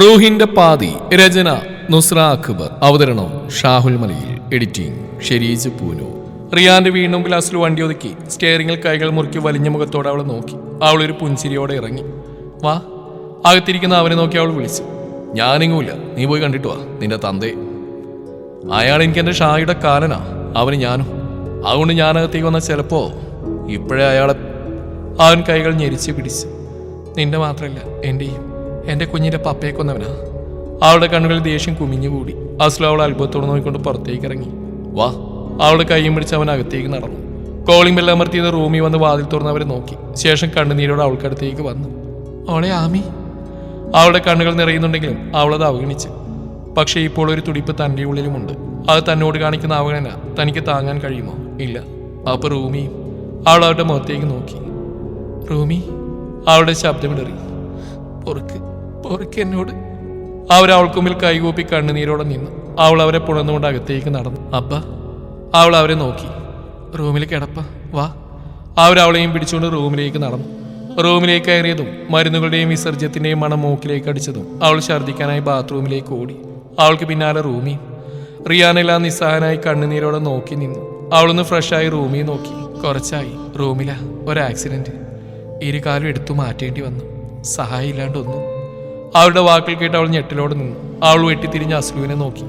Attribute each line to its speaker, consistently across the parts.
Speaker 1: റൂഹിന്റെ പാതി രചന നുസ്ര അക്ബർ. അവതരണം ഷാഹുൽ മലയിൽ. എഡിറ്റിംഗ് ഷെരീജ് പൂനു. റിയാന്റെ വീണ്ടും ഗ്ലാസ്സിൽ വണ്ടി ഒതുക്കി സ്റ്റെയറിംഗിൽ കൈകൾ മുറുക്കി വലിഞ്ഞ മുഖത്തോടെ അവൾ നോക്കി. അവൾ ഒരു പുഞ്ചിരിയോടെ ഇറങ്ങി. വാ. അകത്തിരിക്കുന്ന അവനെ നോക്കി അവൾ വിളിച്ചു. ഞാനിങ്ങൂല നീ പോയി കണ്ടിട്ട് വാ. നിന്റെ തന്തേ അയാൾ എനിക്ക് എന്റെ ഷായുടെ കാലനാ. അവന് ഞാനും. അതുകൊണ്ട് ഞാനകത്തേക്ക് വന്ന ചിലപ്പോ ഇപ്പോഴേ അയാളെ. അവൻ കൈകൾ ഞെരിച്ച് പിടിച്ച്. നിന്റെ മാത്രമല്ല എന്റെയും എന്റെ കുഞ്ഞിന്റെ പപ്പയെ കൊന്നവനാ. അവളുടെ കണ്ണുകളിൽ ദേഷ്യം കുമിഞ്ഞുകൂടി. അസ്ലു അവൾ അത്ഭുതത്തോടെ നോക്കിക്കൊണ്ട് പുറത്തേക്ക് ഇറങ്ങി. വാ. അവളുടെ കൈയും പിടിച്ച് അവൻ അകത്തേക്ക് നടന്നു. കോളിംഗ് ബെല്ല അമർത്തിയത് റൂമിൽ വന്ന് വാതിൽ തുറന്ന് അവരെ നോക്കി. ശേഷം കണ്ണുനീരോടെ അവൾക്കടുത്തേക്ക് വന്നു. അവളെ ആമി. അവളുടെ കണ്ണുകൾ നിറയുന്നുണ്ടെങ്കിലും അവളത് അവഗണിച്ച്. പക്ഷേ ഇപ്പോൾ ഒരു തുടിപ്പ് തന്റെ ഉള്ളിലുമുണ്ട്. അത് തന്നോട് കാണിക്കുന്ന അവഗണന തനിക്ക് താങ്ങാൻ കഴിയുമോ? ഇല്ല. അപ്പോൾ റൂമിയും അവൾ അവരുടെ മുഖത്തേക്ക് നോക്കി. റൂമി അവളുടെ ശബ്ദമിടറി പൊറുക്ക്. പൊറുക്ക് എന്നോട് അവരവൾക്ക് മുമ്പിൽ കൈകൂപ്പി കണ്ണുനീരോടെ നിന്നു അവൾ അവരെ പുണർന്നുകൊണ്ട് അകത്തേക്ക് നടന്നു. അപ്പ അവൾ അവരെ നോക്കി. റൂമിൽ കിടപ്പ വാ. അവരവളെയും പിടിച്ചുകൊണ്ട് റൂമിലേക്ക് നടന്നു. റൂമിലേക്ക് കയറിയതും മരുന്നുകളുടെയും വിസർജ്യത്തിന്റെയും മണം മൂക്കിലേക്ക് അടിച്ചതും അവൾ ഛർദ്ദിക്കാനായി ബാത്റൂമിലേക്ക് ഓടി. അവൾക്ക് പിന്നാലെ റൂമി. റിയാനെല്ലാം നിസ്സഹായനായി കണ്ണുനീരോടെ നോക്കി നിന്നു. അവളൊന്ന് ഫ്രഷായി റൂമിൽ നോക്കി. കുറച്ചായി. റൂമിലാ ഒരു ആക്സിഡന്റ്. ഇരു എടുത്തു മാറ്റേണ്ടി വന്നു. സഹായം ഇല്ലാണ്ടൊന്നും അവളുടെ വാക്കുകൾ കേട്ട് അവൾ ഞെട്ടിലോട് നിന്നു. അവൾ വെട്ടിത്തിരിഞ്ഞ് അസ്ലുവിനെ നോക്കി.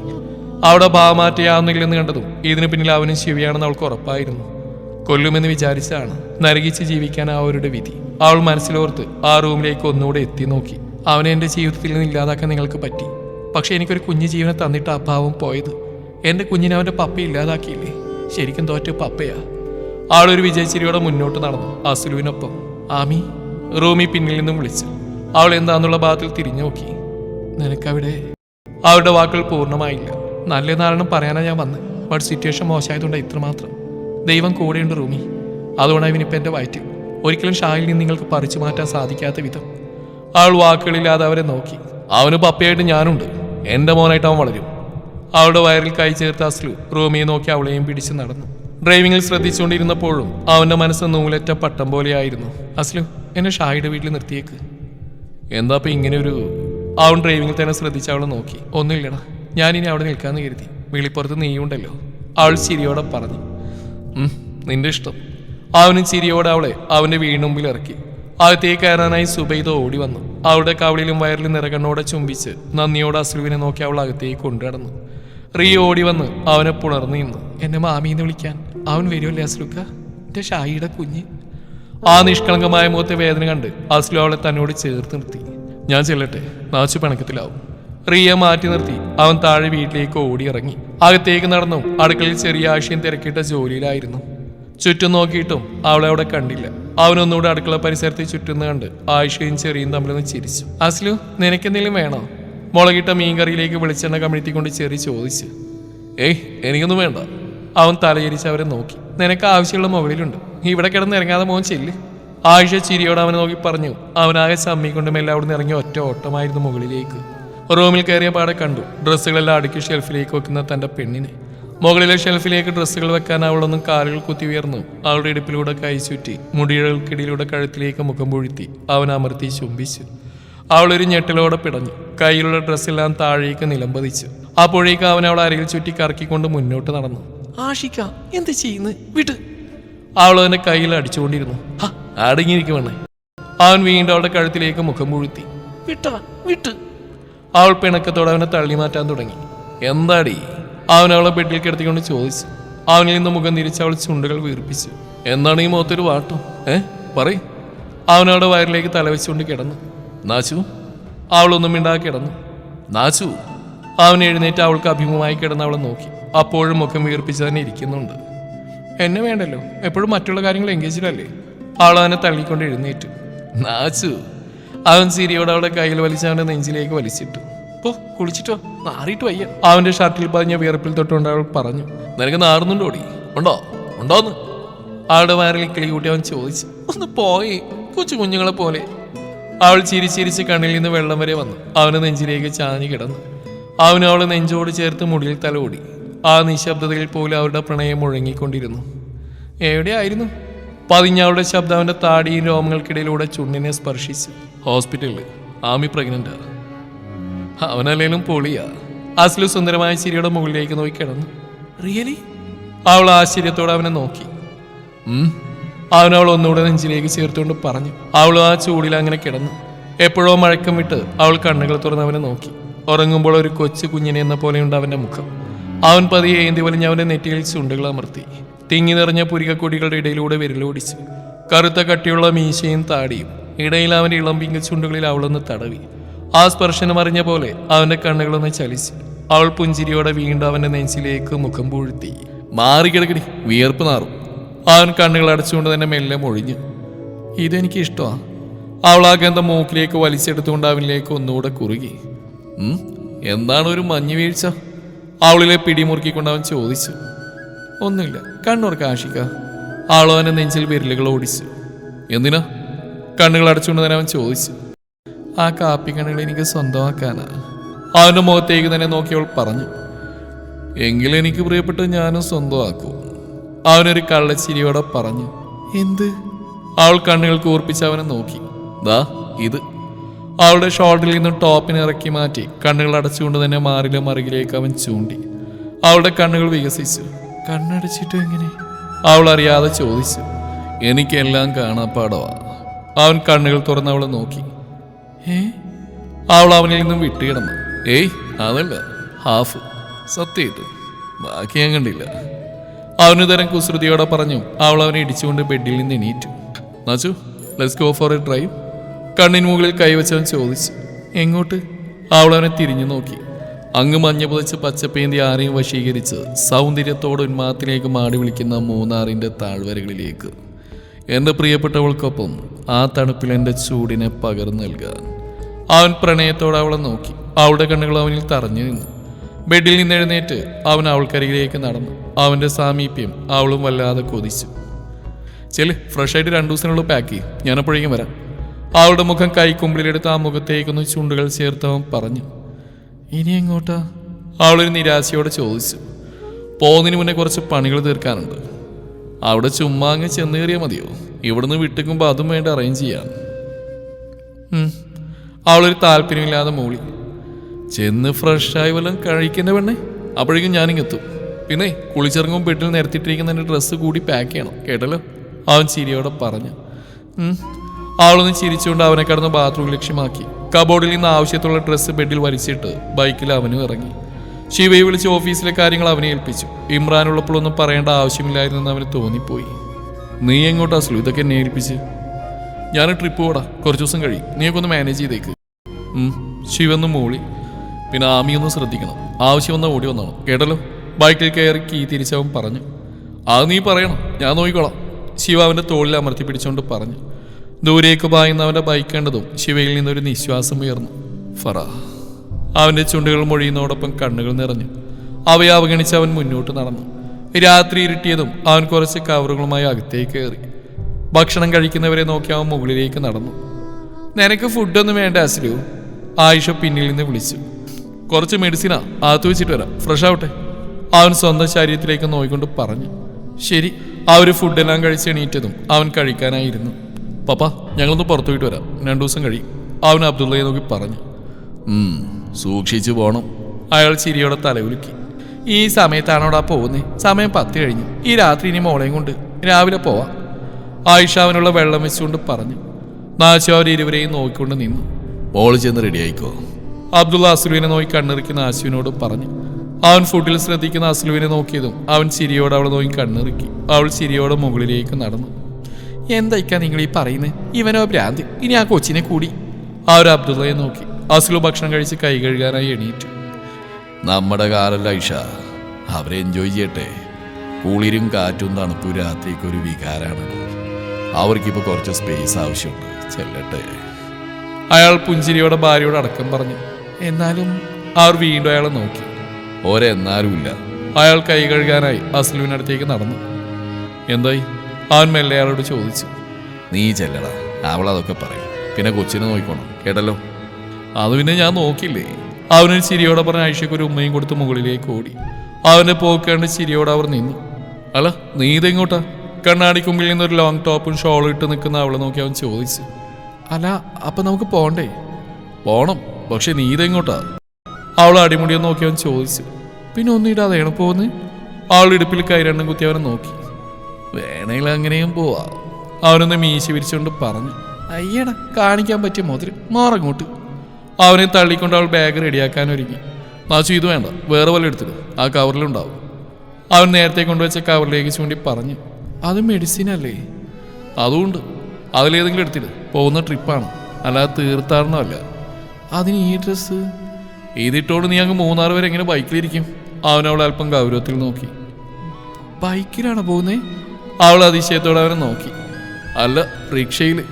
Speaker 1: അവിടെ ഭാവമാറ്റയാവുന്നില്ലെന്ന് കണ്ടതും ഇതിന് പിന്നിൽ അവനും ശിവയാണെന്ന് അവൾക്ക് ഉറപ്പായിരുന്നു. കൊല്ലുമെന്ന് വിചാരിച്ചാണ് നരകിച്ച് ജീവിക്കാൻ ആ അവരുടെ വിധി. അവൾ മനസ്സിലോർത്ത് ആ റൂമിലേക്ക് ഒന്നുകൂടെ എത്തി നോക്കി. അവനെ എന്റെ ജീവിതത്തിൽ നിന്ന് ഇല്ലാതാക്കാൻ നിങ്ങൾക്ക് പറ്റി. പക്ഷെ എനിക്കൊരു കുഞ്ഞു ജീവനെ തന്നിട്ട് ആ ഭാവം പോയത്. എന്റെ കുഞ്ഞിനെ അവന്റെ പപ്പ ഇല്ലാതാക്കിയില്ലേ? ശരിക്കും തോറ്റ പപ്പയാ. ആളൊരു വിജയച്ചിരിയോടെ മുന്നോട്ട് നടന്നു അസുലുവിനൊപ്പം ആമി റൂമി പിന്നിൽ നിന്നും വിളിച്ചു. അവൾ എന്താന്നുള്ള ഭാഗത്തിൽ തിരിഞ്ഞു നോക്കി. നിനക്കവിടെ? അവരുടെ വാക്കുകൾ പൂർണമായില്ല. നല്ല നാരണം പറയാനാണ് ഞാൻ വന്ന്. ബട്ട് സിറ്റുവേഷൻ മോശമായതുകൊണ്ട് ഇത്രമാത്രം. ദൈവം കൂടെയുണ്ട് റൂമി. അതുകൊണ്ടാണ് ഇവനിപ്പോൾ എന്റെ വയറ്റിൽ. ഒരിക്കലും ഷായിൽ നിന്ന് നിങ്ങൾക്ക് പറിച്ചു മാറ്റാൻ സാധിക്കാത്ത വിധം. അവൾ വാക്കുകളില്ലാതെ അവരെ നോക്കി. അവന് പപ്പയായിട്ട് ഞാനുണ്ട്. എന്റെ മോനായിട്ട് അവൻ വളരും. അവളുടെ വയറിൽ കൈ ചേർത്ത അസ്ലു റൂമിയെ നോക്കി അവളെയും പിടിച്ച് നടന്നു. ഡ്രൈവിങ്ങിൽ ശ്രദ്ധിച്ചുകൊണ്ടിരുന്നപ്പോഴും അവന്റെ മനസ്സ് നൂലറ്റ പട്ടം പോലെയായിരുന്നു. അസ്ലു എന്നെ ഷായിയുടെ വീട്ടിൽ നിർത്തിയേക്ക്. എന്താ ഇപ്പൊ ഇങ്ങനെ ഒരു അവൻ ഡ്രൈവിംഗിൽ തന്നെ ശ്രദ്ധിച്ച് അവളെ നോക്കി. ഒന്നുമില്ലടാ. ഞാനിനി അവിടെ നിൽക്കാന്ന് കരുതി. വിളിപ്പുറത്ത് നീയുണ്ടല്ലോ. അവൾ ചിരിയോടെ പറഞ്ഞു. നിന്റെ ഇഷ്ടം. അവനും ചിരിയോടെ അവളെ അവന്റെ വീടിന് മുമ്പിൽ ഇറക്കി. അകത്തേക്ക് കയറാനായി സുബൈദ ഓടി വന്നു. അവളുടെ കവളിലും വയറിലും നിറകണ്ണോടെ ചുംബിച്ച് നന്ദിയോടെ അസ്ലുവിനെ നോക്കി അവൾ അകത്തേക്ക് കൊണ്ടുകടന്നു റീ ഓടി വന്ന് അവനെ പുണർന്നു നിന്നു. എന്നെ മാമീന്ന് വിളിക്കാൻ. അവൻ വരുമല്ലേ അസ്ലുക്ക എന്റെ ഷായിയുടെ കുഞ്ഞ്. ആ നിഷ്കളങ്കമായ മുഖത്തെ വേദന കണ്ട് അസ്ലു അവളെ തന്നോട് ചേർത്ത് നിർത്തി. ഞാൻ ചെല്ലട്ടെ നാച്ചു പിണക്കത്തിലാവും. റിയ മാറ്റി നിർത്തി. അവൻ താഴെ വീട്ടിലേക്ക് ഓടി ഇറങ്ങി അകത്തേക്ക് നടന്നു. അടുക്കളയിൽ ചെറിയ ആശയം തിരക്കിട്ട ജോലിയിലായിരുന്നു. ചുറ്റും നോക്കിയിട്ടും അവളെ അവിടെ കണ്ടില്ല. അവനൊന്നുകൂടെ അടുക്കള പരിസരത്ത് ചുറ്റുന്ന കണ്ട് ആയിഷയും ചെറിയും തമ്മിലൊന്ന് ചിരിച്ചു. അസ്ലു നിനക്കെന്തെങ്കിലും വേണോ? മുളകിട്ട മീൻകറിയിലേക്ക് വെളിച്ചെണ്ണ കമിഴ്ത്തിക്കൊണ്ട് ചെറി ചോദിച്ചു. ഏയ് എനിക്കൊന്നും വേണ്ട. അവൻ തലയിരിച്ച് അവരെ നോക്കി. നിനക്ക് ആവശ്യമുള്ള മുകളിലുണ്ട് ഇവിടെ കിടന്ന് ഇറങ്ങാതെ മോൻ ചെല്ല്. ആഴ്ച ചിരിയോട് അവനെ നോക്കി പറഞ്ഞു അവനാകെ ചമ്മിക്കൊണ്ട് മെല്ലെ അവിടെ നിന്ന് ഇറങ്ങി ഒറ്റ ഓട്ടമായിരുന്നു മുകളിലേക്ക്. റൂമിൽ കയറിയ പാടെ കണ്ടു ഡ്രസ്സുകളെല്ലാം അടുക്കി ഷെൽഫിലേക്ക് വെക്കുന്ന തന്റെ പെണ്ണിനെ. മുകളിലെ ഷെൽഫിലേക്ക് ഡ്രസ്സുകൾ വെക്കാൻ അവളൊന്നും കാലുകൾ കുത്തി ഉയർന്നു. അവളുടെ ഇടുപ്പിലൂടെ കൈ ചുറ്റി മുടികൾക്കിടയിലൂടെ കഴുത്തിലേക്ക് മുഖം പൊഴുത്തി അവൻ അമർത്തി ചുംബിച്ചു. അവളൊരു ഞെട്ടിലോടെ പിടഞ്ഞു കയ്യിലുള്ള ഡ്രസ്സെല്ലാം താഴേക്ക് നിലംപതിച്ചു. അപ്പോഴേക്ക് അവൻ അവളെ അരയിൽ ചുറ്റി കറക്കിക്കൊണ്ട് മുന്നോട്ട് നടന്നു. ആഷിക്ക എന്ത് ചെയ്യുന്നു? വിട്ട് അവൾ അവന്റെ കയ്യിൽ അടിച്ചുകൊണ്ടിരുന്നു. "ഹ, അടങ്ങിയിരിക്കുവാണ്. അവൻ വീണ്ടും അവളുടെ കഴുത്തിലേക്ക് മുഖം പൂഴ്ത്തി വിട്ടവൻ വിട്ട്. അവൾ പിണക്കത്തോടെ അവനെ തള്ളി മാറ്റാൻ തുടങ്ങി. എന്താടി? അവൻ അവളെ ബെഡിൽ കിടത്തിക്കൊണ്ട് ചോദിച്ചു. അവനിൽ നിന്ന് മുഖം തിരിച്ച് അവൾ ചുണ്ടുകൾ വീർപ്പിച്ചു. എന്താണ് ഈ മുഖത്തൊരു വാട്ടം? ഏ പറയ്. അവനവളുടെ വയറിലേക്ക് തലവെച്ചുകൊണ്ട് കിടന്നു. നാച്ചു. അവളൊന്നും മിണ്ടാ കിടന്നു. നാച്ചു. അവൻ എഴുന്നേറ്റ് അവൾക്ക് അഭിമുഖമായി കിടന്ന് അവളെ നോക്കി. അപ്പോഴും മുഖം വീർപ്പിച്ച് തന്നെ ഇരിക്കുന്നുണ്ട്. എന്നെ വേണ്ടല്ലോ. എപ്പോഴും മറ്റുള്ള കാര്യങ്ങൾ എൻഗേജിലല്ലേ അവളവനെ അവനെ തള്ളിക്കൊണ്ട് എഴുന്നേറ്റു. നാച്ചു. അവൻ സിരിയോട് അവളുടെ കയ്യിൽ വലിച്ച് അവനെ നെഞ്ചിലേക്ക് വലിച്ചിട്ടു. പോ കുളിച്ചിട്ടോ? നാറിയിട്ട് വയ്യ. അവന്റെ ഷർട്ടിൽ പതിഞ്ഞ വിയർപ്പിൽ തൊട്ടുകൊണ്ട് അവൾ പറഞ്ഞു. നിനക്ക് നാറുന്നുണ്ടോടി ഉണ്ടോ? ഉണ്ടോന്ന്? അവളുടെ വയറിൽ കിളി കൂട്ടി അവൻ ചോദിച്ചു. ഒന്ന് പോയി കൊച്ചു കുഞ്ഞുങ്ങളെ പോലെ. അവൾ ചിരിച്ചിരിച്ച് കണ്ണിൽ നിന്ന് വെള്ളം വരെ വന്നു. അവന് നെഞ്ചിലേക്ക് ചാഞ്ഞു കിടന്നു. അവൻ അവളെ നെഞ്ചോട് ചേർത്ത് മുടിയിൽ തലോടി. ആ നിശബ്ദതയിൽ പോലും അവരുടെ പ്രണയം മുഴങ്ങിക്കൊണ്ടിരുന്നു. എവിടെയായിരുന്നു പതിഞ്ഞ അവളുടെ ശബ്ദം അവന്റെ താടിയും രോമങ്ങൾക്കിടയിലൂടെ ചുണ്ടിനെ സ്പർശിച്ചു. ഹോസ്പിറ്റലിൽ. ആമി പ്രഗ്നന്റ്. അവനല്ലേലും പൊളിയാ. അസ്ലു സുന്ദരമായ ചിരിയുടെ മുകളിലേക്ക് നോക്കി കിടന്നു. റിയലി? അവൾ ആശ്ചര്യത്തോടെ അവനെ നോക്കി. അവനവൾ ഒന്നുകൂടെ നെഞ്ചിലേക്ക് ചേർത്തുകൊണ്ട് പറഞ്ഞു. അവൾ ആ ചൂടിൽ അങ്ങനെ കിടന്നു. എപ്പോഴോ മഴക്കം വിട്ട് അവൾ കണ്ണുകൾ തുറന്ന് അവനെ നോക്കി. ഉറങ്ങുമ്പോൾ ഒരു കൊച്ചു കുഞ്ഞിനെ എന്ന പോലെയുണ്ട് അവന്റെ മുഖം. അവൻ പതിയെ ഏന്തി വലിഞ്ഞ് അവന്റെ നെറ്റിയിൽ ചുണ്ടുകൾ അമർത്തി. തിങ്ങി നിറഞ്ഞ പുരികക്കൊടികളുടെ ഇടയിലൂടെ വിരലോടിച്ചു. കറുത്ത കട്ടിയുള്ള മീശയും താടിയും. ഇടയിൽ അവന്റെ ഇളം പിങ്ക് ചുണ്ടുകളിൽ അവളൊന്ന് തടവി. ആ സ്പർശനം അറിഞ്ഞ പോലെ അവന്റെ കണ്ണുകളൊന്ന് ചലിച്ചു അവൾ പുഞ്ചിരിയോടെ വീണ്ടും അവന്റെ നെഞ്ചിലേക്ക് മുഖം പൂഴ്ത്തി. മാറിക്കിടക്കടി വിയർപ്പ് നാറും. അവൻ കണ്ണുകൾ അടച്ചുകൊണ്ട് തന്നെ മെല്ലെ മൊഴിഞ്ഞു. ഇതെനിക്ക് ഇഷ്ടമാണ് അവൾ ആ ഗന്ധം മൂക്കിലേക്ക് വലിച്ചെടുത്തുകൊണ്ട് അവനിലേക്ക് ഒന്നുകൂടെ കുറുകി. എന്താണ് ഒരു മഞ്ഞു വീഴ്ച? അവളിലെ പിടിമുറുക്കിക്കൊണ്ട് അവൻ ചോദിച്ചു. ഒന്നുമില്ല കണ്ണൂർ കാഷിക ആളോ അവന്റെ നെഞ്ചിൽ വിരലുകൾ ഓടിച്ചു. എന്തിനാ? കണ്ണുകൾ അടച്ചുകൊണ്ട് തന്നെ അവൻ ചോദിച്ചു. ആ കാപ്പി കണ്ണുകൾ എനിക്ക് സ്വന്തമാക്കാനാ. അവന്റെ മുഖത്തേക്ക് തന്നെ നോക്കിയവൾ പറഞ്ഞു. എങ്കിലെനിക്ക് പ്രിയപ്പെട്ട ഞാനും സ്വന്തമാക്കും. അവനൊരു കള്ളച്ചിരിയോടെ പറഞ്ഞു. എന്ത്? അവൾ കണ്ണുകൾ കൂർപ്പിച്ച് അവനെ നോക്കി. ദാ ഇത്. അവളുടെ ഷോൾഡറിൽ നിന്നും ടോപ്പിന് ഇറക്കി മാറ്റി കണ്ണുകൾ അടച്ചുകൊണ്ട് തന്നെ മാറിലെ മറികിലേക്ക് അവൻ ചൂണ്ടി. അവളുടെ കണ്ണുകൾ വികസിച്ചു. കണ്ണടച്ചിട്ട് എങ്ങനെ? അവൾ അറിയാതെ ചോദിച്ചു. എനിക്കെല്ലാം കാണാപ്പാടവാ. അവൻ കണ്ണുകൾ തുറന്ന് അവളെ നോക്കി. ഏ? അവൾ അവനിൽ നിന്നും വിട്ടുകിടന്നു. ഏയ് അതല്ല. ഹാഫ്. സത്യമായിട്ട് ബാക്കി ഞാൻ കണ്ടില്ല. അവന് തരം കുസൃതിയോടെ പറഞ്ഞു. അവൾ അവനെ ഇടിച്ചുകൊണ്ട് ബെഡിൽ നിന്ന് എണീറ്റു. Nachu let's go for a drive കണ്ണിന് മുകളിൽ കൈവച്ചവൻ ചോദിച്ചു എങ്ങോട്ട്? അവളവനെ തിരിഞ്ഞു നോക്കി. അങ്ങ് മഞ്ഞ പുതച്ച് പച്ചപ്പേന്തി ആരെയും വശീകരിച്ച് സൗന്ദര്യത്തോടെ ഉന്മാത്തിലേക്ക് മാടി വിളിക്കുന്ന മൂന്നാറിന്റെ താഴ്വരകളിലേക്ക്. എന്റെ പ്രിയപ്പെട്ടവൾക്കൊപ്പം ആ തണുപ്പിൽ എന്റെ ചൂടിനെ പകർന്നു നൽകാൻ. അവൻ പ്രണയത്തോടെ അവളെ നോക്കി. അവളുടെ കണ്ണുകൾ അവനിൽ തറഞ്ഞു നിന്നു. ബെഡിൽ നിന്ന് എഴുന്നേറ്റ് അവൻ അവൾക്കരികിലേക്ക് നടന്നു. അവന്റെ സാമീപ്യം അവളും വല്ലാതെ കൊതിച്ചു. ചെൽ ഫ്രഷ് ആയിട്ട് രണ്ടു ദിവസത്തിനുള്ളിൽ പാക്ക് ചെയ്യും. ഞാനപ്പോഴേക്കും വരാം. അവളുടെ മുഖം കൈക്കുമ്പിളിലെടുത്ത് ആ മുഖത്തേക്കൊന്ന് ചുണ്ടുകൾ ചേർത്തവൻ പറഞ്ഞു ഇനി എങ്ങോട്ടാ? അവളൊരു നിരാശയോടെ ചോദിച്ചു പോകുന്നതിന് മുന്നേ കുറച്ച് പണികൾ തീർക്കാനുണ്ട്. അവിടെ ചുമ്മാ അങ്ങ് ചെന്ന് കയറിയാൽ മതിയോ? ഇവിടുന്ന് വിട്ടിക്കുമ്പോൾ അതും വേണ്ട അറേഞ്ച് ചെയ്യാൻ ഉം. അവളൊരു താല്പര്യമില്ലാതെ മൂളി ചെന്ന് ഫ്രഷായി വല്ലതും കഴിക്കേണ്ട പെണ്ണെ. അപ്പോഴേക്കും ഞാനിങ്ങെത്തും പിന്നെ കുളിച്ചിറങ്ങും ബെഡിൽ നിരത്തിയിട്ടിരിക്കുന്ന എന്റെ ഡ്രസ്സ് കൂടി പാക്ക് ചെയ്യണം കേട്ടല്ലോ? അവൻ ചിരിയോടെ പറഞ്ഞു. അവളൊന്ന് ചിരിച്ചുകൊണ്ട് അവനെ കടന്ന് ബാത്റൂം ലക്ഷ്യമാക്കി. കബോർഡിൽ നിന്ന് ആവശ്യത്തുള്ള ഡ്രസ്സ് ബെഡിൽ വലിച്ചിട്ട് ബൈക്കിൽ അവനും ഇറങ്ങി. ശിവയെ വിളിച്ച് ഓഫീസിലെ കാര്യങ്ങൾ അവനെ ഏൽപ്പിച്ചു. ഇമ്രാനുള്ളപ്പോഴൊന്നും പറയേണ്ട ആവശ്യമില്ലായിരുന്നെന്ന് അവന് തോന്നിപ്പോയി. നീ എങ്ങോട്ടാ സ്ലു? ഇതൊക്കെ എന്നെ ഏൽപ്പിച്ച്. ഞാൻ ട്രിപ്പ് പോടാ. കുറച്ച് ദിവസം കഴിയും. നീയൊക്കെ ഒന്ന് മാനേജ് ചെയ്തേക്ക്. ശിവന്ന് മൂളി. പിന്നെ ആമിയൊന്ന് ശ്രദ്ധിക്കണം. ആവശ്യം വന്നാൽ ഓടി വന്നോണം കേട്ടല്ലോ? ബൈക്കിൽ കയറി കീ തിരിച്ചവൻ പറഞ്ഞു. അത് നീ പറയണം. ഞാൻ നോക്കിക്കോളാം. ശിവ അവന്റെ തോളിൽ അമർത്തി പിടിച്ചുകൊണ്ട് പറഞ്ഞു. ദൂരേക്ക് പായുന്ന അവനെ ബൈക്ക് ശിവയിൽ നിന്നൊരു നിശ്വാസം ഉയർന്നു. ഫറ. അവന്റെ ചുണ്ടുകൾ മൊഴിയുന്നതോടൊപ്പം കണ്ണുകൾ നിറഞ്ഞു. അവയെ അവഗണിച്ച് അവൻ മുന്നോട്ട് നടന്നു. രാത്രി ഇരുട്ടിയതും അവൻ കുറച്ച് കവറുകളുമായി അകത്തേക്ക് കയറി. ഭക്ഷണം കഴിക്കുന്നവരെ നോക്കി അവൻ മുകളിലേക്ക് നടന്നു. നിനക്ക് ഫുഡൊന്നും വേണ്ട അസിലു ആയിഷ പിന്നിൽ നിന്ന് വിളിച്ചു. കുറച്ച് മെഡിസിനാ ആത്തു വെച്ചിട്ട് വരാം. ഫ്രഷ് ആവട്ടെ. അവൻ സ്വന്തം ശരീരത്തിലേക്ക് നോയിക്കൊണ്ട് പറഞ്ഞു. ശരി ആ ഒരു ഫുഡെല്ലാം കഴിച്ച് എണീറ്റതും അവൻ കഴിക്കാനായിരുന്നു. പപ്പ ഞങ്ങളൊന്ന് പുറത്തു പോയിട്ട് വരാം. രണ്ടു ദിവസം കഴിയും. അവൻ അബ്ദുള്ളയെ നോക്കി പറഞ്ഞു. സൂക്ഷിച്ചു പോണം. അയാൾ ചിരിയോടെ തലകുലുക്കി. ഈ സമയത്താണ് അവിടെ പോകുന്നത് സമയം പത്ത് കഴിഞ്ഞു. ഈ രാത്രി ഇനി മോളെയും കൊണ്ട് രാവിലെ പോവാം. ആയിഷ അവനുള്ള വെള്ളം വെച്ചുകൊണ്ട് പറഞ്ഞു. നാശോ അവർ ഇരുവരെയും നോക്കിക്കൊണ്ട് നിന്നു. മോൾ ചെന്ന് റെഡി ആയിക്കോ അബ്ദുള്ള അസ്ലുവിനെ നോക്കി കണ്ണിറിക്കുന്ന ആശുവിനോട് പറഞ്ഞു. അവൻ ഫുഡിൽ ശ്രദ്ധിക്കുന്ന അസ്ലുവിനെ നോക്കിയതും അവൻ ചിരിയോടെ അവളെ നോക്കി കണ്ണിറുക്കി. അവൾ ചിരിയോടെ മുകളിലേക്ക് നടന്നു. എന്തായിക്കാ നിങ്ങൾ ഈ പറയുന്നത് ഇവനോ ഭ്രാന്ത്. ഇനി ആ കൊച്ചിനെ കൂടി. ആ ഒരു അബ്ദുള്ളയെ നോക്കി. അസ്ലു ഭക്ഷണം കഴിച്ച് കൈ കഴുകാനായി എണീറ്റു. നമ്മുടെ കാലല്ല ഐഷ അവരെ എൻജോയ് ചെയ്യട്ടെ. കുളിരും കാറ്റും തണുപ്പും രാത്രിക്ക് ഒരു വികാരമാണ് അവർക്കിപ്പോൾ കുറച്ച് സ്പേസ് ആവശ്യമുണ്ട്. ചെല്ലട്ടെ. അയാൾ പുഞ്ചിരിയോടെ ഭാര്യയോട് അടക്കം പറഞ്ഞു. എന്നാലും അവർ വീണ്ടും അയാളെ നോക്കി. ഒരെന്നാലും ഇല്ല അയാൾ കൈ കഴുകാനായി അസ്ലുവിനടുത്തേക്ക് നടന്നു. എന്തായി? അവൻ മെല്ലെ അയാളോട് ചോദിച്ചു. നീ ചെല്ലടാ അവൾ അതൊക്കെ പറയും. പിന്നെ കൊച്ചിനെ നോക്കിക്കോണം കേട്ടല്ലോ? അത് പിന്നെ ഞാൻ നോക്കില്ലേ അവനൊരു ചിരിയോടെ പറഞ്ഞ ഐഷയ്ക്ക് ഒരു ഉമ്മയും കൊടുത്ത് മുകളിലേക്ക് ഓടി. അവനെ പോക്കേണ്ട ചിരിയോടെ അവർ നിന്നു. അല്ല നീ ഇതെങ്ങോട്ടാ? കണ്ണാടിക്കുമ്പിൽ ഒരു ലോങ് ടോപ്പും ഷോളും ഇട്ട് നിൽക്കുന്ന അവളെ നോക്കി അവൻ ചോദിച്ചു. അല്ല അപ്പൊ നമുക്ക് പോണ്ടേ? പോണം പക്ഷെ നീ ഇതെങ്ങോട്ടാ? അവൾ അടിമുടിയെന്ന് നോക്കി അവൻ ചോദിച്ചു. പിന്നെ ഒന്നും ഇടാതെയാണ് പോകുന്നത് അവൾ ഇടുപ്പിൽ കൈ രണ്ടും കുത്തി അവനെ നോക്കി. വേണമെങ്കിൽ അങ്ങനെയും പോവാ. അവനൊന്ന് മീശ വിരിച്ചുകൊണ്ട് പറഞ്ഞു അയ്യടാ കാണിക്കാൻ പറ്റിയ മോതിരം മാറങ്ങോട്ട് അവനെ തള്ളിക്കൊണ്ട് അവൾ ബാഗ് റെഡിയാക്കാൻ ഒരുങ്ങി. നാശു ഇത് വേണ്ട വേറെ വല്ല എടുത്തിട്ട് ആ കവറിലുണ്ടാവും അവൻ നേരത്തെ കൊണ്ടുവച്ച കവറിലേക്ക് ചൂണ്ടി പറഞ്ഞു അത് മെഡിസിൻ അല്ലേ? അതുകൊണ്ട് അതിലേതെങ്കിലും എടുത്തിട്ട് പോകുന്ന ട്രിപ്പാണ് അല്ലാതെ തീർത്ഥാടനമല്ല അതിന് ഈ ഡ്രസ്സ് ഇതിട്ടോണ്ട് നീ അങ്ങ് മൂന്നാർ വരെ എങ്ങനെ ബൈക്കിലിരിക്കും അവനവളെ അല്പം ഗൗരവത്തിൽ നോക്കി. ബൈക്കിലാണോ പോകുന്നേ? അവൾ അതിശയത്തോടെ അവനെ നോക്കി. അല്ല റിക്ഷയിൽ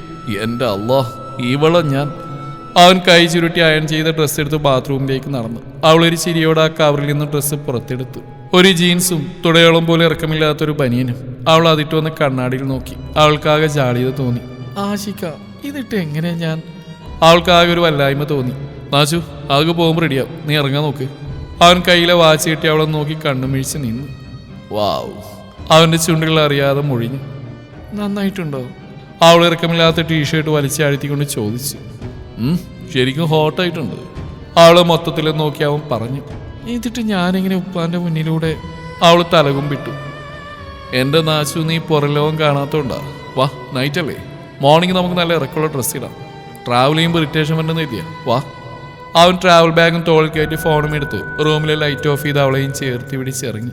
Speaker 1: എന്റെ അള്ളാ ഇവളെ ഞാൻ. അവൻ കൈ ചുരുട്ടി അയൺ ചെയ്ത ഡ്രസ്സ് എടുത്ത് ബാത്റൂമിലേക്ക് നടന്നു. അവൾ ഒരു ചിരിയോടെ ആ കവറിൽ നിന്ന് ഡ്രസ്സ് പുറത്തെടുത്തു. ഒരു ജീൻസും തുടയോളം പോലെ ഇറക്കമില്ലാത്തൊരു ബനിയനും അവൾ അതിട്ട് വന്ന് കണ്ണാടിയിൽ നോക്കി. അവൾക്കാകെ ജാളിയത് തോന്നി. ആശിക്ക ഇതിട്ട് എങ്ങനെ ഞാൻ? അവൾക്കാകെ ഒരു വല്ലായ്മ തോന്നി. നാശു ആകെ പോകുമ്പോൾ റെഡിയാവും നീ ഇറങ്ങാൻ നോക്ക്. അവൻ കയ്യിലെ വാച്ച് കിട്ടി അവളെ നോക്കി കണ്ണുമിഴിച്ച് നിന്നു. വാവ് അവന്റെ ചുണ്ടുകൾ അറിയാതെ മൊഴിഞ്ഞു. നന്നായിട്ടുണ്ടോ? അവൾ ഇറക്കമില്ലാത്ത ടീഷർട്ട് വലിച്ചാഴ്ത്തിക്കൊണ്ട് ചോദിച്ചു. "ഉം, ശരിക്കും ഹോട്ടായിട്ടുണ്ട്. അവളെ മൊത്തത്തിൽ നോക്കി അവൻ പറഞ്ഞു. എന്നിട്ട് ഞാനിങ്ങനെ ഉപ്പാന്റെ മുന്നിലൂടെ? അവൾ തലകുമ്പിട്ടു എന്റെ നാശു നീ പുറലോകം കാണാത്തോണ്ടാ. വാ നൈറ്റ് അല്ലേ? മോർണിംഗ് നമുക്ക് നല്ല ഇറക്കമുള്ള ഡ്രസ്സ് ഇടാം. ട്രാവൽ ചെയ്യുമ്പോൾ ഇറിറ്റേഷൻ വരണ്ടെന്ന് എത്തിയ വാ. അവൻ ട്രാവൽ ബാഗും തോളിൽ കയറ്റി ഫോണും എടുത്ത് റൂമിലെ ലൈറ്റ് ഓഫ് ചെയ്ത് അവളെയും ചേർത്ത് പിടിച്ചിറങ്ങി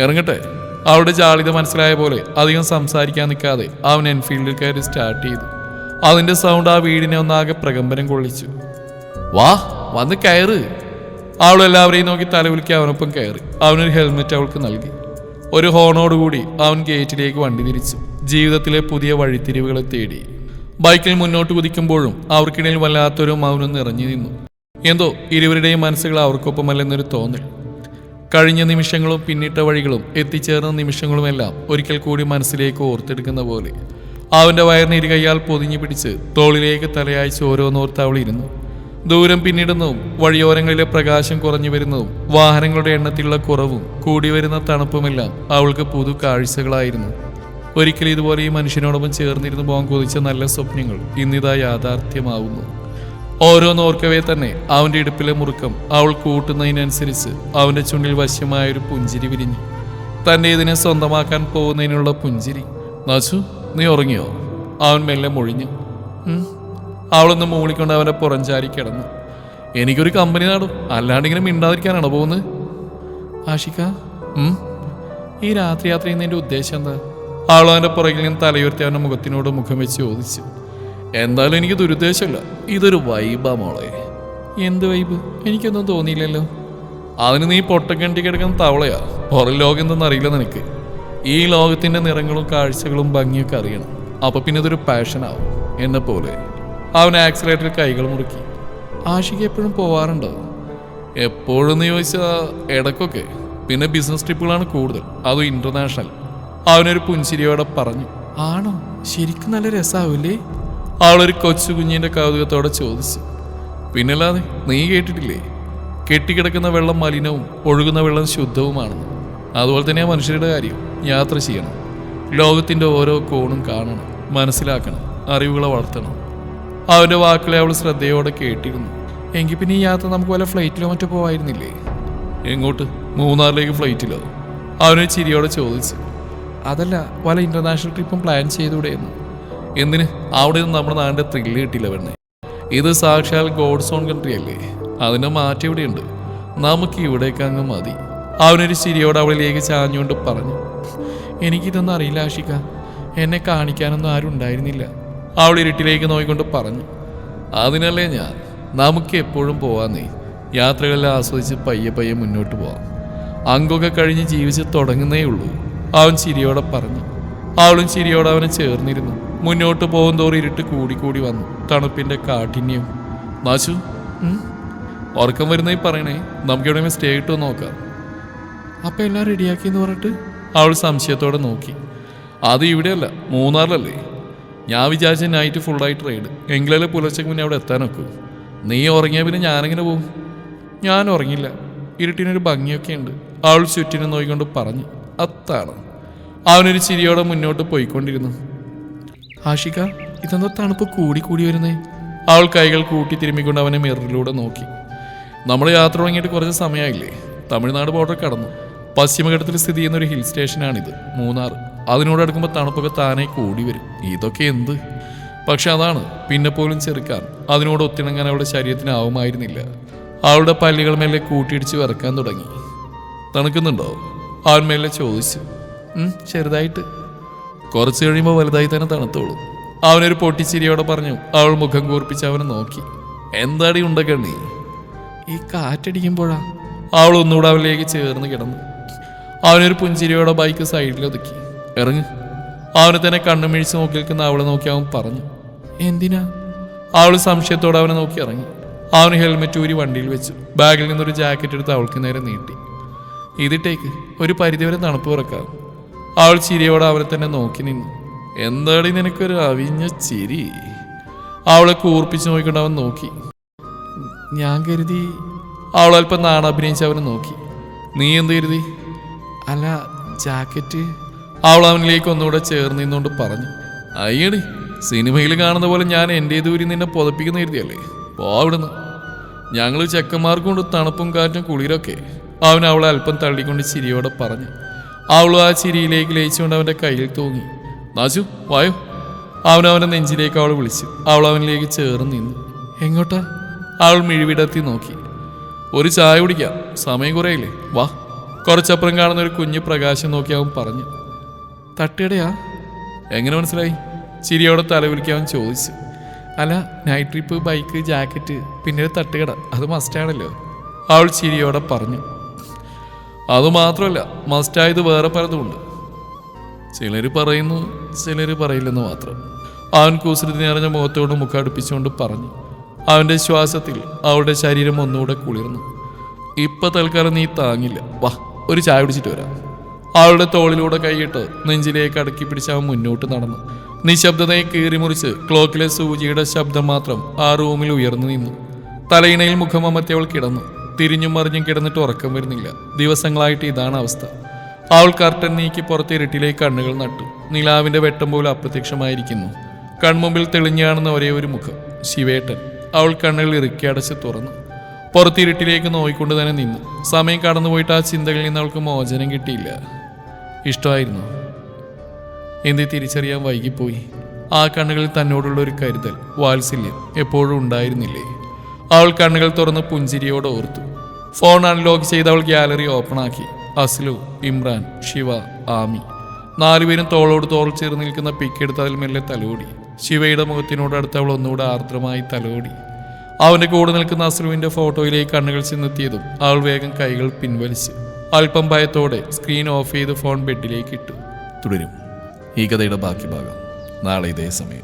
Speaker 1: ഇറങ്ങട്ടെ. അവളുടെ ജാളിത മനസ്സിലായ പോലെ അധികം സംസാരിക്കാൻ നിൽക്കാതെ അവൻ എൻഫീൽഡിൽ കയറി സ്റ്റാർട്ട് ചെയ്തു. അതിന്റെ സൗണ്ട് ആ വീടിനെ ഒന്നാകെ പ്രകമ്പനം കൊള്ളിച്ചു. വാ വന്ന് കയറ്. അവൾ എല്ലാവരെയും നോക്കി തലവിളിക്ക് അവനൊപ്പം കയറി. അവനൊരു ഹെൽമെറ്റ് അവൾക്ക് നൽകി. ഒരു ഹോണോടുകൂടി അവൻ ഗേറ്റിലേക്ക് വണ്ടി തിരിച്ചു. ജീവിതത്തിലെ പുതിയ വഴിത്തിരിവുകളെ തേടി. ബൈക്കിൽ മുന്നോട്ട് കുതിക്കുമ്പോഴും അവർക്കിടയിൽ വല്ലാത്തൊരു മൗനം നിറഞ്ഞു നിന്നു. എന്തോ ഇരുവരുടെയും മനസ്സുകൾ അവർക്കൊപ്പമല്ലെന്നൊരു തോന്നൽ. കഴിഞ്ഞ നിമിഷങ്ങളും പിന്നിട്ട വഴികളും എത്തിച്ചേർന്ന നിമിഷങ്ങളുമെല്ലാം ഒരിക്കൽ കൂടി മനസ്സിലേക്ക് ഓർത്തെടുക്കുന്ന പോലെ. അവന്റെ വയറിന് ഇരു പൊതിഞ്ഞു പിടിച്ച് തോളിലേക്ക് തലയാഴ്ച ഓരോന്നോർത്ത് അവളിരുന്നു. ദൂരം പിന്നിടുന്നതും വഴിയോരങ്ങളിലെ പ്രകാശം കുറഞ്ഞു വരുന്നതും വാഹനങ്ങളുടെ എണ്ണത്തിലുള്ള കുറവും കൂടി വരുന്ന തണുപ്പുമെല്ലാം അവൾക്ക് പുതു കാഴ്ചകളായിരുന്നു. ഒരിക്കൽ ഇതുപോലെ ഈ മനുഷ്യനോടൊപ്പം ചേർന്നിരുന്നു പോകാൻ കൊതിച്ച നല്ല സ്വപ്നങ്ങൾ ഇന്നിതാ യാഥാർത്ഥ്യമാവുന്നു. ഓരോന്നോർക്കവേ തന്നെ അവന്റെ ഇടുപ്പിലെ മുറുക്കം അവൾ കൂട്ടുന്നതിനനുസരിച്ച് അവന്റെ ചുണ്ടിൽ വശ്യമായൊരു പുഞ്ചിരി വിരിഞ്ഞു. തന്റെ ഇതിനെ സ്വന്തമാക്കാൻ പോകുന്നതിനുള്ള പുഞ്ചിരി. നാച്ചു നീ ഉറങ്ങിയോ? അവൻ മെല്ലെ മൊഴിഞ്ഞു. അവളൊന്ന് മൂളിക്കൊണ്ട് അവന്റെ പുറഞ്ചാരി കിടന്നു. എനിക്കൊരു കമ്പനി നാടും. അല്ലാണ്ട് ഇങ്ങനെ മിണ്ടാതിരിക്കാനാണോ പോകുന്നത്? ആഷിക്ക ഈ രാത്രി യാത്ര ചെയ്യുന്നതിന്റെ ഉദ്ദേശം എന്താ? അവൾ അവന്റെ പുറകിൽ നിന്ന് തലയുയർത്തി അവന്റെ മുഖത്തിനോട് മുഖം വെച്ച് ചോദിച്ചു. എന്തായാലും എനിക്ക് ദുരുദ്ദേശമില്ല. ഇതൊരു വൈബാ മോളെ. എന്ത് വൈബ് എനിക്കൊന്നും തോന്നിയില്ലല്ലോ. അതിന് നീ പൊട്ടക്കണ്ടി കിടക്കുന്ന തവളയാ. പുറം ലോകം എന്തെന്ന് അറിയില്ല നിനക്ക്. ഈ ലോകത്തിന്റെ നിറങ്ങളും കാഴ്ചകളും ഭംഗിയൊക്കെ അറിയണം. അപ്പൊ പിന്നെ ഇതൊരു പാഷനാവും എന്നെ പോലെ. അവൻ ആക്സിലേറ്ററിൽ കൈകൾ മുറുക്കി. ആഷിക്ക് എപ്പോഴും പോവാറുണ്ടോ? എപ്പോഴും എന്ന് ചോദിച്ചാൽ ഇടക്കൊക്കെ പിന്നെ ബിസിനസ് ട്രിപ്പുകളാണ് കൂടുതൽ. അതും ഇന്റർനാഷണൽ അവനൊരു പുഞ്ചിരിയോടെ പറഞ്ഞു. ആണോ? ശരിക്കും നല്ല രസാവൂലേ അവളൊരു കൊച്ചു കുഞ്ഞിന്റെ കൗതുകത്തോടെ ചോദിച്ചു. പിന്നല്ലാതെ നീ കേട്ടിട്ടില്ലേ? കെട്ടിക്കിടക്കുന്ന വെള്ളം മലിനവും ഒഴുകുന്ന വെള്ളം ശുദ്ധവുമാണെന്ന്. അതുപോലെ തന്നെ മനുഷ്യരുടെ കാര്യം യാത്ര ചെയ്യണം. ലോകത്തിന്റെ ഓരോ കോണും കാണണം മനസ്സിലാക്കണം അറിവുകളെ വളർത്തണം. അവന്റെ വാക്കുകളെ അവൾ ശ്രദ്ധയോടെ കേട്ടിരുന്നു. എങ്കിൽ പിന്നെ ഈ യാത്ര നമുക്ക് വല്ല ഫ്ലൈറ്റിലോ മറ്റോ പോവായിരുന്നില്ലേ? എങ്ങോട്ട്? മൂന്നാറിലേക്ക് ഫ്ലൈറ്റിലോ? അവനൊരു ചിരിയോടെ ചോദിച്ചു. അതല്ല വല്ല ഇന്റർനാഷണൽ ട്രിപ്പും പ്ലാൻ ചെയ്തൂടെ എന്ന്. എന്തിന്? അവിടെ നിന്ന് നമ്മുടെ നാടിന്റെ ത്രില്ല് കിട്ടിയില്ല പെണ്ണെ. ഇത് സാക്ഷാൽ ഗോഡ്സ് ഓൺ കൺട്രി അല്ലേ? അതിനെ മാറ്റി ഇവിടെയുണ്ട്. നമുക്ക് ഇവിടേക്ക് അങ്ങ് മതി. അവനൊരു ചിരിയോട് അവളിലേക്ക് ചാഞ്ഞുകൊണ്ട് പറഞ്ഞു എനിക്കിതൊന്നും അറിയില്ല ആഷിക്ക. എന്നെ കാണിക്കാനൊന്നും ആരും ഉണ്ടായിരുന്നില്ല. അവൾ ഇരുട്ടിലേക്ക് നോക്കിക്കൊണ്ട് പറഞ്ഞു അതിനല്ലേ ഞാൻ? നമുക്ക് എപ്പോഴും പോവാന്നേ. യാത്രകളെല്ലാം ആസ്വദിച്ച് പയ്യെ പയ്യെ മുന്നോട്ട് പോവാം. അങ്കൊക്കെ കഴിഞ്ഞ് ജീവിച്ച് തുടങ്ങുന്നേ ഉള്ളൂ. അവൻ ചിരിയോടെ പറഞ്ഞു അവളും ചിരിയോടെ അവനെ ചേർന്നിരുന്നു. മുന്നോട്ട് പോകും തോറും ഇരുട്ട് കൂടി കൂടി വന്നു. തണുപ്പിന്റെ കാഠിന്യം. നാശു? ഉറക്കം വരുന്നേ പറയണേ. നമുക്ക് എവിടെയെങ്കിലും സ്റ്റേ ഇട്ട് നോക്കാം. അപ്പൊ എല്ലാം റെഡിയാക്കി എന്ന് പറഞ്ഞിട്ട്? അവൾ സംശയത്തോടെ നോക്കി. അത് ഇവിടെയല്ല മൂന്നാറിലല്ലേ? ഞാൻ വിചാരിച്ച നൈറ്റ് ഫുള്ളായിട്ട് റൈഡ് എങ്കിലല്ലേ പുലർച്ചയ്ക്ക് മുന്നേ അവിടെ എത്താനൊക്കെ നീ ഉറങ്ങിയ പിന്നെ ഞാനെങ്ങനെ പോകും ഞാൻ ഉറങ്ങില്ല. ഇരുട്ടിനൊരു ഭംഗിയൊക്കെ ഉണ്ട്. അവൾ ചുറ്റിനെ നോക്കിക്കൊണ്ട് പറഞ്ഞു. അത്താണ്? അവനൊരു ചിരിയോടെ മുന്നോട്ട് പോയിക്കൊണ്ടിരുന്നു. ആഷിക ഇതെന്തോ തണുപ്പ് കൂടി കൂടി വരുന്നേ. അവൾ കൈകൾ കൂട്ടി തിരുമ്മിക്കൊണ്ട് അവനെ മിററിലൂടെ നോക്കി. നമ്മൾ യാത്ര തുടങ്ങിയിട്ട് കുറച്ച് സമയമായില്ലേ തമിഴ്നാട് ബോർഡർ കടന്നു. പശ്ചിമഘട്ടത്തിൽ സ്ഥിതി ചെയ്യുന്ന ഒരു ഹിൽ സ്റ്റേഷനാണിത് മൂന്നാർ. അതിനോട് അടുക്കുമ്പോൾ തണുപ്പൊക്കെ താനേ കൂടി വരും. ഇതൊക്കെ എന്ത്? പക്ഷെ അതാണ് പിന്നെ പോലും ചെറുക്കാൻ. അതിനോട് ഒത്തിണങ്ങാൻ അവളുടെ ശരീരത്തിനാവുമായിരുന്നില്ല അവളുടെ പല്ലുകൾ മേലെ കൂട്ടിയിടിച്ച് വിറക്കാൻ തുടങ്ങി. തണുക്കുന്നുണ്ടോ? അവൻ മേലെ ചോദിച്ചു. "ഉം, ചെറുതായിട്ട്. കുറച്ച് കഴിയുമ്പോൾ വലുതായി തന്നെ തണുത്തോളൂ. അവനൊരു പൊട്ടിച്ചിരിയോടെ പറഞ്ഞു അവൾ മുഖം കൂർപ്പിച്ച് അവനെ നോക്കി. എന്താടി ഉണ്ടക്കണ്ണി ഈ കാറ്റടിക്കുമ്പോഴാ? അവൾ ഒന്നുകൂടെ അവനിലേക്ക് ചേർന്ന് കിടന്നു. അവനൊരു പുഞ്ചിരിയോടെ ബൈക്ക് സൈഡിൽ ഒതുക്കി. ഇറങ്ങി. അവനെ തന്നെ കണ്ണുമിഴിച്ച് നോക്കി നിൽക്കുന്ന അവളെ നോക്കി അവൻ പറഞ്ഞു എന്തിനാ? അവൾ സംശയത്തോടെ അവനെ നോക്കി ഇറങ്ങി. അവന് ഹെൽമെറ്റ് ഊരി വണ്ടിയിൽ വെച്ചു. ബാഗിൽ നിന്നൊരു ജാക്കറ്റ് എടുത്ത് അവൾക്ക് നേരെ നീട്ടി. ഇതിട്ടേക്ക്. ഒരു പരിധിവരെ തണുപ്പ് കുറക്കാം അവൾ ചിരിയോടെ അവനെ തന്നെ നോക്കി നിന്നു. എന്താടി നിനക്കൊരു അവിഞ്ഞ ചിരി? അവളെ കൂർപ്പിച്ച് നോക്കിക്കൊണ്ട് അവൻ നോക്കി. ഞാൻ കരുതി അവൾ അല്പം നാണഭിനയിച്ച് അവനെ നോക്കി. നീ എന്ത് കരുതി? അല്ല ജാക്കറ്റ്. അവൾ അവനിലേക്ക് ഒന്നുകൂടെ ചേർന്ന് നിന്നുകൊണ്ട് പറഞ്ഞു. അയ്യടി സിനിമയിൽ കാണുന്ന പോലെ ഞാൻ എന്റെ ദൂരി നിന്നെ പുതപ്പിക്കുന്ന കരുതിയല്ലേ? പോ അവിടുന്ന്. ഞങ്ങൾ ചെക്കന്മാർക്കും കൊണ്ട് തണുപ്പും കാറ്റും കുളിരൊക്കെ. അവൻ അവളെ അല്പം തള്ളിക്കൊണ്ട് ചിരിയോടെ പറഞ്ഞു. അവളും ആ ചിരിയിലേക്ക് ലയിച്ചുകൊണ്ട് അവന്റെ കയ്യിൽ തൂങ്ങി. നാശു വായോ. അവൻ അവന്റെ നെഞ്ചിലേക്ക് അവൾ വിളിച്ചു. അവൾ അവനിലേക്ക് ചേർന്ന് നിന്നു. എങ്ങോട്ടാ? അവൾ മിഴിവിടത്തി നോക്കി. ഒരു ചായ കുടിക്കാം. സമയം കുറയില്ലേ. വാ. കുറച്ചപ്പുറം കാണുന്ന ഒരു കുഞ്ഞു പ്രകാശം നോക്കി അവൻ പറഞ്ഞു. തട്ടിയടയാ എങ്ങനെ മനസ്സിലായി? ചിരിയോടെ തലവിളിക്കാൻ അവൻ ചോദിച്ചു. അല്ല നൈറ്റ് ട്രിപ്പ് ബൈക്ക് ജാക്കറ്റ് പിന്നെ ഒരു തട്ടുകട. അത് മസ്റ്റാണല്ലോ അവൾ ചിരിയോടെ പറഞ്ഞു. അതുമാത്രമല്ല മസ്റ്റായത് വേറെ പലതുമുണ്ട്. ചിലർ പറയുന്നു ചിലർ പറയില്ലെന്ന് മാത്രം. അവൻ കുസൃതി നിറഞ്ഞ മുഖത്തോട് മുഖടുപ്പിച്ചുകൊണ്ട് പറഞ്ഞു അവന്റെ ശ്വാസത്തിൽ അവളുടെ ശരീരം ഒന്നുകൂടെ കുളിർന്നു. ഇപ്പൊ തൽക്കാലം നീ താങ്ങില്ല. വാ ഒരു ചായ പിടിച്ചിട്ട് വരാം. അവളുടെ തോളിലൂടെ കൈയിട്ട് നെഞ്ചിലേക്ക് അടക്കി പിടിച്ച് അവൻ മുന്നോട്ട് നടന്നു. നിശബ്ദതയെ കീറിമുറിച്ച് ക്ലോക്കിലെ സൂചിയുടെ ശബ്ദം മാത്രം ആ റൂമിൽ ഉയർന്നു നിന്നു. തലയിണയിൽ മുഖം അവൾ കിടന്നു. തിരിഞ്ഞും മറിഞ്ഞും കിടന്നിട്ട് ഉറക്കം വരുന്നില്ല. ദിവസങ്ങളായിട്ട് ഇതാണ് അവസ്ഥ. അവൾ കർട്ടൻ നീക്കി പുറത്ത് ഇരുട്ടിലേക്ക് കണ്ണുകൾ നട്ടു. നിലാവിന്റെ വെട്ടം പോലെ അപ്രത്യക്ഷമായിരിക്കുന്നു. കൺമുമ്പിൽ തെളിഞ്ഞാണെന്ന ഒരേ ഒരു മുഖം ശിവേട്ടൻ. അവൾ കണ്ണുകൾ ഇറുക്കി അടച്ച് തുറന്നു. പുറത്തിരുട്ടിലേക്ക് നോയിക്കൊണ്ട് തന്നെ നിന്നു. സമയം കടന്നുപോയിട്ട് ആ ചിന്തകളിൽ നിന്ന് അവൾക്ക് മോചനം കിട്ടിയില്ല. ഇഷ്ടമായിരുന്നു. എന്ത് തിരിച്ചറിയാൻ വൈകിപ്പോയി. ആ കണ്ണുകളിൽ തന്നോടുള്ള ഒരു കരുതൽ വാത്സല്യം എപ്പോഴും ഉണ്ടായിരുന്നില്ലേ? അവൾ കണ്ണുകൾ തുറന്ന് പുഞ്ചിരിയോട് ഓർത്തു. ഫോൺ അൺലോക്ക് ചെയ്ത് അവൾ ഗ്യാലറി ഓപ്പണാക്കി അസ്ലു ഇമ്രാൻ ശിവ ആമി. നാലുപേരും തോളോട് തോൾ ചേർന്ന് നിൽക്കുന്ന പിക്ക് എടുത്ത് അതിൽ മെല്ലെ തലോടി. ശിവയുടെ മുഖത്തിനോട് അടുത്ത് അവൾ ഒന്നുകൂടെ ആർദ്രമായി തലോടി. അവന്റെ കൂടെ നിൽക്കുന്ന അസ്ലുവിന്റെ ഫോട്ടോയിലേക്ക് കണ്ണുകൾ ചെന്നെത്തിയതും അവൾ വേഗം കൈകൾ പിൻവലിച്ച് അല്പം ഭയത്തോടെ സ്ക്രീൻ ഓഫ് ചെയ്ത് ഫോൺ ബെഡിലേക്ക് ഇട്ടു. തുടരും. ഈ കഥയുടെ ബാക്കി ഭാഗം നാളെ ഇതേ സമയം.